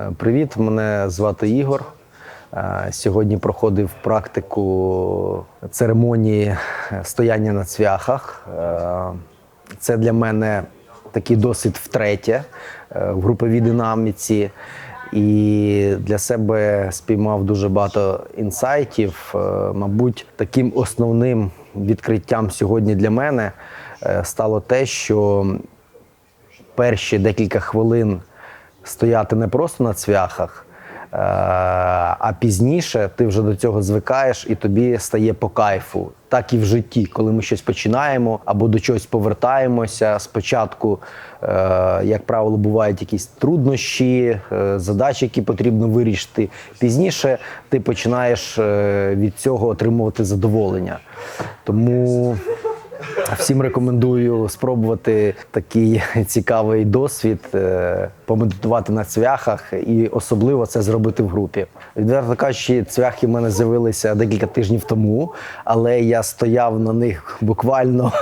Е, Привіт, мене звати Ігор. Е, Сьогодні проходив практику церемонії стояння на цвяхах. Е, Це для мене такий досвід втретє в груповій динаміці. І для себе спіймав дуже багато інсайтів. Мабуть, таким основним відкриттям сьогодні для мене стало те, що перші декілька хвилин стояти не просто на цвяхах, е, а пізніше ти вже до цього звикаєш і тобі стає по кайфу. Так і в житті, коли ми щось починаємо або до чогось повертаємося. Спочатку, е, як правило, бувають якісь труднощі, е, задачі, які потрібно вирішити. Пізніше ти починаєш від цього отримувати задоволення. Тому Всім рекомендую спробувати такий цікавий досвід, е, помедитувати на цвяхах і особливо це зробити в групі. Відверто кажучи, цвяхи в мене з'явилися декілька тижнів тому, але я стояв на них буквально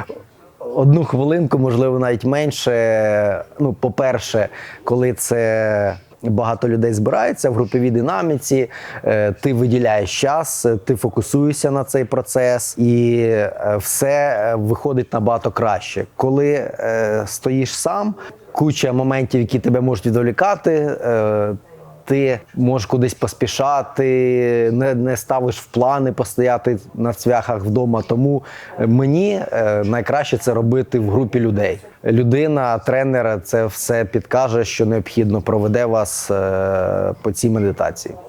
одну хвилинку, можливо, навіть менше. Ну, по-перше, коли це. Багато людей збирається в груповій динаміці, е, ти виділяєш час, ти фокусуєшся на цей процес, і е, все е, виходить набагато краще. Коли стоїш сам, куча моментів, які тебе можуть відволікати. Е, ти можеш кудись поспішати, не, не ставиш в плани постояти на цвяхах вдома. Тому мені е, найкраще це робити в групі людей. Людина, тренер це все підкаже, що необхідно проведе вас е, по цій медитації.